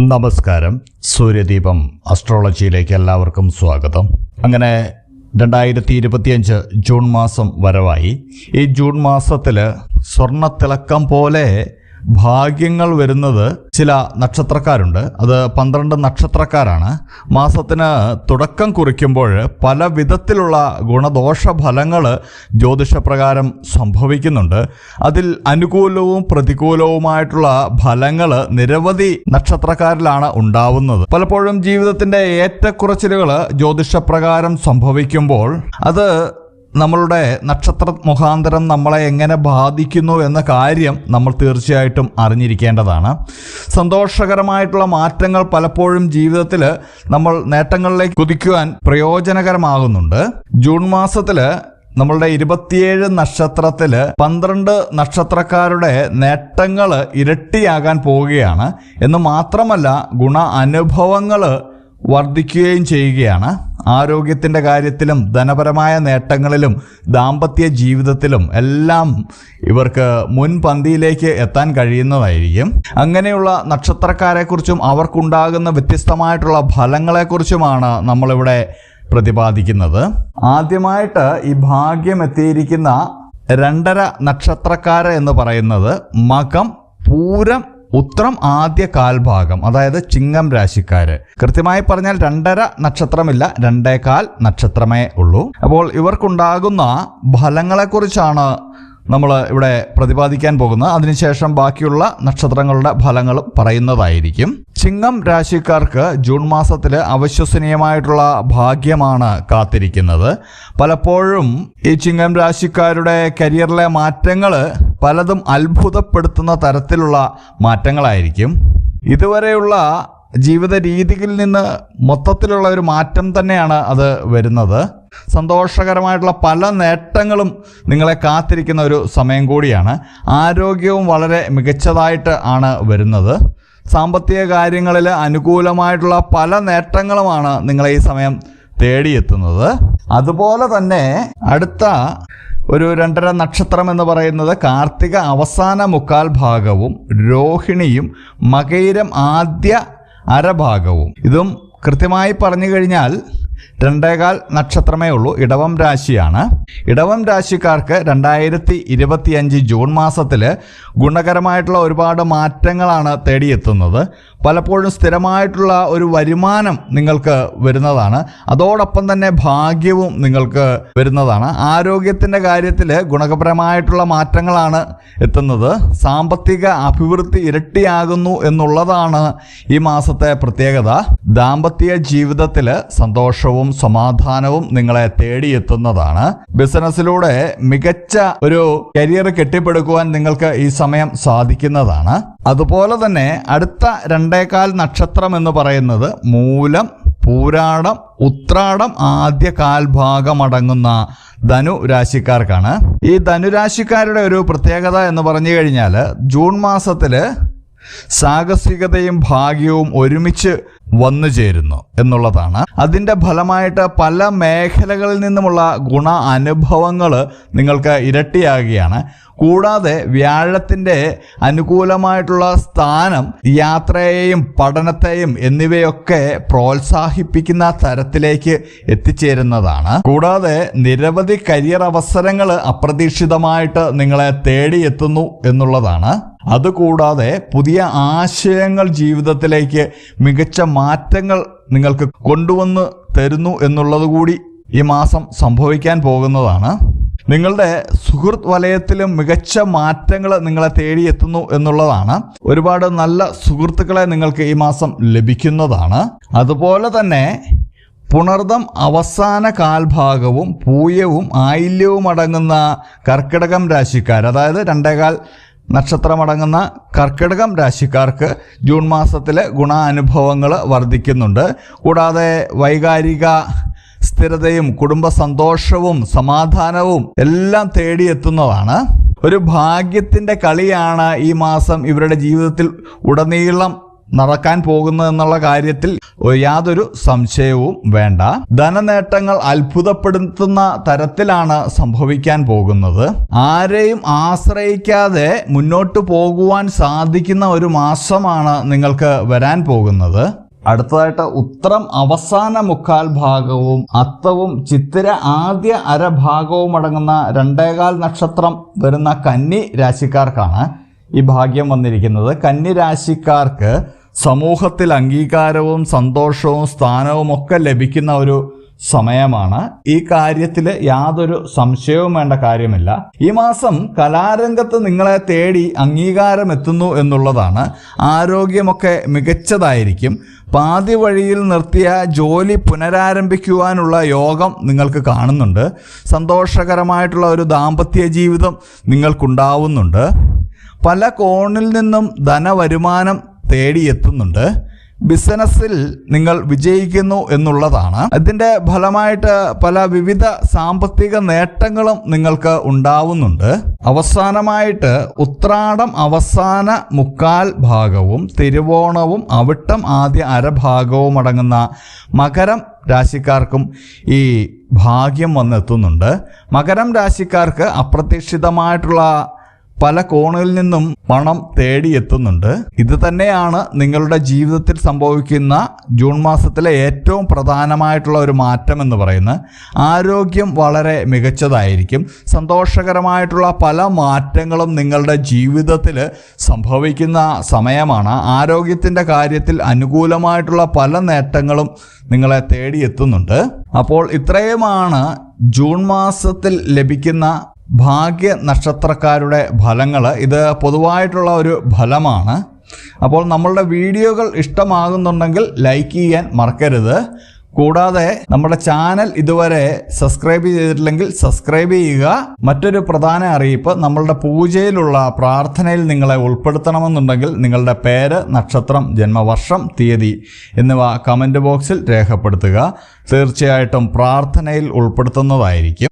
നമസ്കാരം. സൂര്യദീപം അസ്ട്രോളജിയിലേക്ക് എല്ലാവർക്കും സ്വാഗതം. അങ്ങനെ രണ്ടായിരത്തി ഇരുപത്തിയഞ്ച് ജൂൺ മാസം വരവായി. ഈ ജൂൺ മാസത്തിൽ സ്വർണത്തിളക്കം പോലെ ഭാഗ്യങ്ങൾ വരുന്നത് ചില നക്ഷത്രക്കാരുണ്ട്. അത് പന്ത്രണ്ട് നക്ഷത്രക്കാരാണ്. മാസത്തിന് തുടക്കം കുറിക്കുമ്പോൾ പല വിധത്തിലുള്ള ഗുണദോഷ ഫലങ്ങൾ ജ്യോതിഷപ്രകാരം സംഭവിക്കുന്നുണ്ട്. അതിൽ അനുകൂലവും പ്രതികൂലവുമായിട്ടുള്ള ഫലങ്ങൾ നിരവധി നക്ഷത്രക്കാരിലാണ് ഉണ്ടാവുന്നത്. പലപ്പോഴും ജീവിതത്തിന്റെ ഏറ്റക്കുറച്ചിലുകൾ ജ്യോതിഷപ്രകാരം സംഭവിക്കുമ്പോൾ അത് നമ്മളുടെ നക്ഷത്ര മുഖാന്തരം നമ്മളെ എങ്ങനെ ബാധിക്കുന്നു എന്ന കാര്യം നമ്മൾ തീർച്ചയായിട്ടും അറിഞ്ഞിരിക്കേണ്ടതാണ്. സന്തോഷകരമായിട്ടുള്ള മാറ്റങ്ങൾ പലപ്പോഴും ജീവിതത്തിൽ നമ്മൾ നേട്ടങ്ങളിലേക്ക് കുതിക്കുവാൻ പ്രയോജനകരമാകുന്നുണ്ട്. ജൂൺ മാസത്തിൽ നമ്മളുടെ ഇരുപത്തിയേഴ് നക്ഷത്രത്തിൽ പന്ത്രണ്ട് നക്ഷത്രക്കാരുടെ നേട്ടങ്ങൾ ഇരട്ടിയാകാൻ പോവുകയാണ്. എന്ന് മാത്രമല്ല ഗുണ അനുഭവങ്ങൾ വർദ്ധിക്കുകയും ചെയ്യുകയാണ്. ആരോഗ്യത്തിന്റെ കാര്യത്തിലും ധനപരമായ നേട്ടങ്ങളിലും ദാമ്പത്യ ജീവിതത്തിലും എല്ലാം ഇവർക്ക് മുൻപന്തിയിലേക്ക് എത്താൻ കഴിയുന്നതായിരിക്കും. അങ്ങനെയുള്ള നക്ഷത്രക്കാരെക്കുറിച്ചും അവർക്കുണ്ടാകുന്ന വ്യത്യസ്തമായിട്ടുള്ള ഫലങ്ങളെക്കുറിച്ചുമാണ് നമ്മളിവിടെ പ്രതിപാദിക്കുന്നത്. ആദ്യമായിട്ട് ഈ ഭാഗ്യം എത്തിയിരിക്കുന്ന രണ്ടര നക്ഷത്രക്കാര് എന്ന് പറയുന്നത് മകം പൂരം ഉത്രം ആദ്യ കാൽഭാഗം അതായത് ചിങ്ങം രാശിക്കാര്. കൃത്യമായി പറഞ്ഞാൽ രണ്ടര നക്ഷത്രമില്ല രണ്ടേകാൽ നക്ഷത്രമേ ഉള്ളൂ. അപ്പോൾ ഇവർക്കുണ്ടാകുന്ന ഫലങ്ങളെക്കുറിച്ചാണ് നമ്മൾ ഇവിടെ പ്രതിപാദിക്കാൻ പോകുന്നത് അതിനുശേഷം ബാക്കിയുള്ള നക്ഷത്രങ്ങളുടെ ഫലങ്ങളും പറയുന്നതായിരിക്കും. ചിങ്ങം രാശിക്കാർക്ക് ജൂൺ മാസത്തിൽ അവിശ്വസനീയമായിട്ടുള്ള ഭാഗ്യമാണ് കാത്തിരിക്കുന്നത്. പലപ്പോഴും ഈ ചിങ്ങം രാശിക്കാരുടെ കരിയറിലെ മാറ്റങ്ങൾ പലതും അത്ഭുതപ്പെടുത്തുന്ന തരത്തിലുള്ള മാറ്റങ്ങളായിരിക്കും. ഇതുവരെയുള്ള ജീവിത രീതിയിൽ നിന്ന് മൊത്തത്തിലുള്ള ഒരു മാറ്റം തന്നെയാണ് അത് വരുന്നത്. സന്തോഷകരമായിട്ടുള്ള പല നേട്ടങ്ങളും നിങ്ങളെ കാത്തിരിക്കുന്ന ഒരു സമയം കൂടിയാണ്. ആരോഗ്യവും വളരെ മികച്ചതായിട്ട് ആണ് വരുന്നത്. സാമ്പത്തിക കാര്യങ്ങളിൽ അനുകൂലമായിട്ടുള്ള പല നേട്ടങ്ങളുമാണ് നിങ്ങളെ ഈ സമയം തേടിയെത്തുന്നത്. അതുപോലെ തന്നെ അടുത്ത ഒരു രണ്ടര നക്ഷത്രം എന്ന് പറയുന്നത് കാർത്തിക അവസാന മുക്കാൽ ഭാഗവും രോഹിണിയും മകൈരം ആദ്യ അരഭാഗവും. ഇതും കൃത്യമായി പറഞ്ഞു കഴിഞ്ഞാൽ രണ്ടേകാൽ നക്ഷത്രമേ ഉള്ളൂ ഇടവം രാശിയാണ്. ഇടവം രാശിക്കാർക്ക് രണ്ടായിരത്തി ഇരുപത്തിയഞ്ച് ജൂൺ മാസത്തിൽ ഗുണകരമായിട്ടുള്ള ഒരുപാട് മാറ്റങ്ങളാണ് തേടിയെത്തുന്നത്. പലപ്പോഴും സ്ഥിരമായിട്ടുള്ള ഒരു വരുമാനം നിങ്ങൾക്ക് വരുന്നതാണ്. അതോടൊപ്പം തന്നെ ഭാഗ്യവും നിങ്ങൾക്ക് വരുന്നതാണ്. ആരോഗ്യത്തിന്റെ കാര്യത്തിൽ ഗുണകരമായിട്ടുള്ള മാറ്റങ്ങളാണ് എത്തുന്നത്. സാമ്പത്തിക അഭിവൃദ്ധി ഇരട്ടിയാകുന്നു എന്നുള്ളതാണ് ഈ മാസത്തെ പ്രത്യേകത. ദാമ്പത്യ ജീവിതത്തിൽ സന്തോഷവും സമാധാനവും നിങ്ങളെ തേടിയെത്തുന്നതാണ്. ബിസിനസ്സിലൂടെ മികച്ച ഒരു കരിയർ കെട്ടിപ്പടുക്കുവാൻ നിങ്ങൾക്ക് ഈ സമയം സാധിക്കുന്നതാണ്. അതുപോലെ തന്നെ അടുത്ത രണ്ടേകാൽ നക്ഷത്രം എന്ന് പറയുന്നത് മൂലം പൂരാടം ഉത്രാടം ആദ്യ കാൽഭാഗമടങ്ങുന്ന ധനു രാശിക്കാർക്കാണ്. ഈ ധനുരാശിക്കാരുടെ ഒരു പ്രത്യേകത എന്ന് പറഞ്ഞു കഴിഞ്ഞാൽ ജൂൺ മാസത്തിൽ സാഹസികതയും ഭാഗ്യവും ഒരുമിച്ച് വന്നു ചേരുന്നു എന്നുള്ളതാണ്. അതിന്റെ ഫലമായിട്ട് പല മേഖലകളിൽ നിന്നുമുള്ള ഗുണ അനുഭവങ്ങൾ നിങ്ങൾക്ക് ഇരട്ടിയാകുകയാണ്. കൂടാതെ വ്യാഴത്തിന്റെ അനുകൂലമായിട്ടുള്ള സ്ഥാനം യാത്രയെയും പഠനത്തെയും എന്നിവയൊക്കെ പ്രോത്സാഹിപ്പിക്കുന്ന തരത്തിലേക്ക് എത്തിച്ചേരുന്നതാണ്. കൂടാതെ നിരവധി കരിയർ അവസരങ്ങൾ അപ്രതീക്ഷിതമായിട്ട് നിങ്ങളെ തേടിയെത്തുന്നു എന്നുള്ളതാണ്. അതുകൂടാതെ പുതിയ ആശയങ്ങൾ ജീവിതത്തിലേക്ക് മികച്ച മാറ്റങ്ങൾ നിങ്ങൾക്ക് കൊണ്ടുവന്ന് തരുന്നു എന്നുള്ളത് കൂടി ഈ മാസം സംഭവിക്കാൻ പോകുന്നതാണ്. നിങ്ങളുടെ സുഹൃത്ത് വലയത്തിലും മികച്ച മാറ്റങ്ങൾ നിങ്ങളെ തേടിയെത്തുന്നു എന്നുള്ളതാണ്. ഒരുപാട് നല്ല സുഹൃത്തുക്കളെ നിങ്ങൾക്ക് ഈ മാസം ലഭിക്കുന്നതാണ്. അതുപോലെ തന്നെ പുണർദം അവസാന കാൽഭാഗവും പൂയവും ആയില്യവും അടങ്ങുന്ന കർക്കിടകം രാശിക്കാർ അതായത് രണ്ടേകാൽ നക്ഷത്രമടങ്ങുന്ന കർക്കിടകം രാശിക്കാർക്ക് ജൂൺ മാസത്തിലെ ഗുണാനുഭവങ്ങൾ വർദ്ധിക്കുന്നുണ്ട്. കൂടാതെ വൈകാരിക സ്ഥിരതയും കുടുംബ സന്തോഷവും സമാധാനവും എല്ലാം തേടിയെത്തുന്നതാണ്. ഒരു ഭാഗ്യത്തിന്റെ കളിയാണ് ഈ മാസം ഇവരുടെ ജീവിതത്തിൽ ഉടനീളം നടക്കാൻ പോകുന്നത് എന്നുള്ള കാര്യത്തിൽ യാതൊരു സംശയവും വേണ്ട. ധനനേട്ടങ്ങൾ അത്ഭുതപ്പെടുത്തുന്ന തരത്തിലാണ് സംഭവിക്കാൻ പോകുന്നത്. ആരെയും ആശ്രയിക്കാതെ മുന്നോട്ട് പോകുവാൻ സാധിക്കുന്ന ഒരു മാസമാണ് നിങ്ങൾക്ക് വരാൻ പോകുന്നത്. അടുത്തതായിട്ട് ഉത്തരം അവസാന മുക്കാൽ ഭാഗവും അത്തവും ചിത്തിര ആദ്യ അരഭാഗവും അടങ്ങുന്ന രണ്ടേകാൽ നക്ഷത്രം വരുന്ന കന്നി രാശിക്കാർക്കാണ് ഈ ഭാഗ്യം വന്നിരിക്കുന്നത്. കന്നി രാശിക്കാർക്ക് സമൂഹത്തിൽ അംഗീകാരവും സന്തോഷവും സ്ഥാനവും ഒക്കെ ലഭിക്കുന്ന ഒരു സമയമാണ്. ഈ കാര്യത്തിൽ യാതൊരു സംശയവും വേണ്ട കാര്യമില്ല. ഈ മാസം കലാരംഗത്ത് നിങ്ങളെ തേടി അംഗീകാരം എത്തുന്നു എന്നുള്ളതാണ് ആരോഗ്യമൊക്കെ മികച്ചതായിരിക്കും. പാതി വഴിയിൽ നിർത്തിയ ജോലി പുനരാരംഭിക്കുവാനുള്ള യോഗം നിങ്ങൾക്ക് കാണുന്നുണ്ട്. സന്തോഷകരമായിട്ടുള്ള ഒരു ദാമ്പത്യ ജീവിതം നിങ്ങൾക്കുണ്ടാവുന്നുണ്ട്. പല കോണിൽ നിന്നും ധനവരുമാനം തേടിയെത്തുന്നുണ്ട്. ബിസിനസ്സിൽ നിങ്ങൾ വിജയിക്കുന്നു എന്നുള്ളതാണ്. അതിന്റെ ഫലമായിട്ട് പല വിവിധ സാമ്പത്തിക നേട്ടങ്ങളും നിങ്ങൾക്ക് ഉണ്ടാവുന്നുണ്ട്. അവസാനമായിട്ട് ഉത്രാടം അവസാന മുക്കാൽ ഭാഗവും തിരുവോണവും അവിട്ടം ആദ്യ അരഭാഗവും അടങ്ങുന്ന മകരം രാശിക്കാർക്കും ഈ ഭാഗ്യം വന്നെത്തുന്നുണ്ട്. മകരം രാശിക്കാർക്ക് അപ്രതീക്ഷിതമായിട്ടുള്ള പല കോണുകളിൽ നിന്നും പണം തേടിയെത്തുന്നുണ്ട്. ഇത് തന്നെയാണ് നിങ്ങളുടെ ജീവിതത്തിൽ സംഭവിക്കുന്ന ജൂൺ മാസത്തിലെ ഏറ്റവും പ്രധാനമായിട്ടുള്ള ഒരു മാറ്റം എന്ന് പറയുന്നത്. ആരോഗ്യം വളരെ മികച്ചതായിരിക്കും. സന്തോഷകരമായിട്ടുള്ള പല മാറ്റങ്ങളും നിങ്ങളുടെ ജീവിതത്തിൽ സംഭവിക്കുന്ന സമയമാണ്. ആരോഗ്യത്തിന്റെ കാര്യത്തിൽ അനുകൂലമായിട്ടുള്ള പല നേട്ടങ്ങളും നിങ്ങളെ തേടിയെത്തുന്നുണ്ട്. അപ്പോൾ ഇത്രയുമാണ് ജൂൺ മാസത്തിൽ ലഭിക്കുന്ന ഭാഗ്യ നക്ഷത്രക്കാരുടെ ഫലങ്ങൾ ഇത് പൊതുവായിട്ടുള്ള ഒരു ഫലമാണ്. അപ്പോൾ നമ്മളുടെ വീഡിയോകൾ ഇഷ്ടമാകുന്നുണ്ടെങ്കിൽ ലൈക്ക് ചെയ്യാൻ മറക്കരുത്. കൂടാതെ നമ്മുടെ ചാനൽ ഇതുവരെ സബ്സ്ക്രൈബ് ചെയ്തിട്ടില്ലെങ്കിൽ സബ്സ്ക്രൈബ് ചെയ്യുക. മറ്റൊരു പ്രധാന അറിയിപ്പ് നമ്മളുടെ പൂജയിലുള്ള പ്രാർത്ഥനയിൽ നിങ്ങളെ ഉൾപ്പെടുത്തണമെന്നുണ്ടെങ്കിൽ നിങ്ങളുടെ പേര് നക്ഷത്രം ജന്മവർഷം തീയതി എന്നിവ കമന്റ് ബോക്സിൽ രേഖപ്പെടുത്തുക. തീർച്ചയായിട്ടും പ്രാർത്ഥനയിൽ ഉൾപ്പെടുത്തുന്നതായിരിക്കും.